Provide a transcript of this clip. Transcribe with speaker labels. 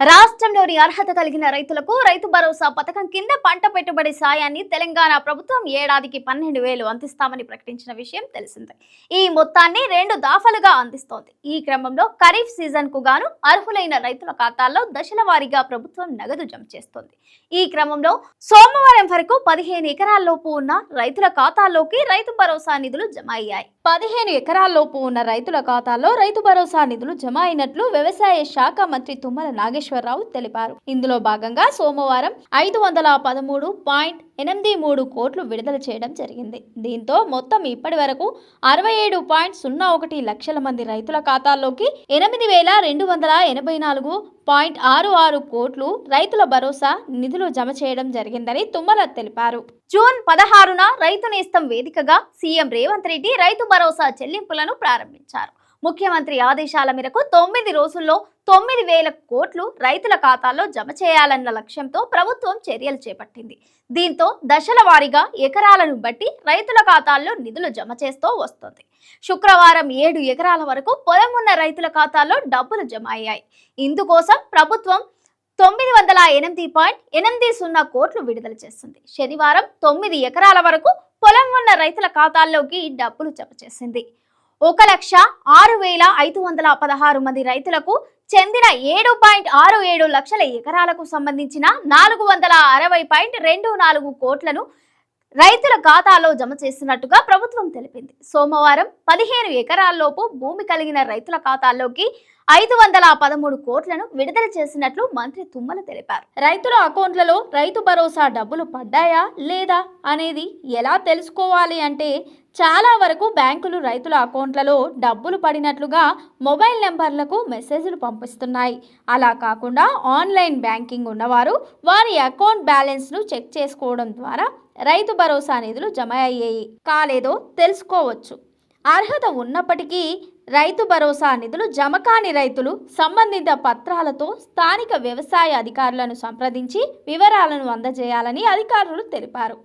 Speaker 1: రాష్ట్రంలోని అర్హత కలిగిన రైతులకు రైతు భరోసా పథకం కింద పంట పెట్టుబడి సాయాన్ని తెలంగాణ ప్రభుత్వం ఏడాదికి పన్నెండు వేలు అందిస్తామని ప్రకటించిన విషయం తెలిసిందే. ఈ మొత్తాన్ని రెండు దాఫలుగా అందిస్తోంది. ఈ క్రమంలో ఖరీఫ్ సీజన్కు గాను అర్హులైన రైతుల ఖాతాల్లో దశల వారీగా ప్రభుత్వం నగదు జమ చేస్తోంది. ఈ క్రమంలో సోమవారం వరకు పదిహేను ఎకరాల్లోపు ఉన్న రైతుల ఖాతాల్లోకి రైతు భరోసా నిధులు జమ అయ్యాయి. పదిహేను ఎకరాల్లోపు ఉన్న రైతుల ఖాతాలో రైతు భరోసా నిధులు జమ అయినట్లు వ్యవసాయ శాఖ మంత్రి తుమ్మల నాగేశ్వరరావు తెలిపారు. ఇందులో భాగంగా సోమవారం ఐదు వందల పదమూడు పాయింట్ ఎనిమిది మూడు కోట్లు విడుదల చేయడం జరిగింది. దీంతో మొత్తం ఇప్పటి వరకు అరవై ఏడు పాయింట్ సున్నా ఒకటి లక్షల మంది రైతుల ఖాతాల్లోకి ఎనిమిది వేల రెండు వందల ఎనభై నాలుగు పాయింట్ ఆరు ఆరు కోట్లు రైతుల భరోసా నిధులు జమ చేయడం జరిగిందని తుమ్మల తెలిపారు. జూన్ పదహారున రైతు నేస్తం వేదికగా సీఎం రేవంత్ రెడ్డి రైతు భరోసా చెల్లింపులను ప్రారంభించారు. ముఖ్యమంత్రి ఆదేశాల మేరకు తొమ్మిది రోజుల్లో తొమ్మిది వేల కోట్లు రైతుల ఖాతాల్లో జమ చేయాలన్న లక్ష్యంతో ప్రభుత్వం చర్యలు చేపట్టింది. దీంతో దశల వారీగా ఎకరాలను బట్టి రైతుల ఖాతాల్లో నిధులు జమ చేస్తూ వస్తుంది. శుక్రవారం ఏడు ఎకరాల వరకు పొలం ఉన్న రైతుల ఖాతాల్లో డబ్బులు జమ అయ్యాయి. ఇందుకోసం ప్రభుత్వం తొమ్మిది వందల ఎనిమిది పాయింట్ ఎనిమిది సున్నా కోట్లు విడుదల చేస్తుంది శనివారం తొమ్మిది ఎకరాల వరకు పొలం ఉన్న రైతుల ఖాతాల్లోకి డబ్బులు జమ చేసింది. ఒక లక్ష ఆరు వేల ఐదు వందల పదహారు మంది రైతులకు చెందిన ఏడు పాయింట్ ఆరు ఏడు లక్షల ఎకరాలకు సంబంధించిన నాలుగు వందల అరవై పాయింట్ రెండు నాలుగు కోట్లను రైతుల ఖాతాలో జమ చేస్తున్నట్టుగా ప్రభుత్వం తెలిపింది. సోమవారం పదిహేను ఎకరాల్లోపు భూమి కలిగిన రైతుల ఖాతాల్లోకి ఐదు వందల పదమూడు కోట్లను విడుదల చేసినట్లు మంత్రి తుమ్మల తెలిపారు. రైతుల అకౌంట్లలో రైతు భరోసా డబ్బులు పడ్డాయా లేదా అనేది ఎలా తెలుసుకోవాలి అంటే చాలా వరకు బ్యాంకులు రైతుల అకౌంట్లలో డబ్బులు పడినట్లుగా మొబైల్ నెంబర్లకు మెసేజ్లు పంపిస్తున్నాయి. అలా కాకుండా ఆన్లైన్ బ్యాంకింగ్ ఉన్నవారు వారి అకౌంట్ బ్యాలెన్స్ను చెక్ చేసుకోవడం ద్వారా రైతు భరోసా నిధులు జమ అయ్యాయి. కాలేదో తెలుసుకోవచ్చు. అర్హత ఉన్నప్పటికీ రైతు భరోసా నిధులు జమ కాని రైతులు సంబంధిత పత్రాలతో స్థానిక వ్యవసాయ అధికారులను సంప్రదించి వివరాలను అందజేయాలని అధికారులు తెలిపారు.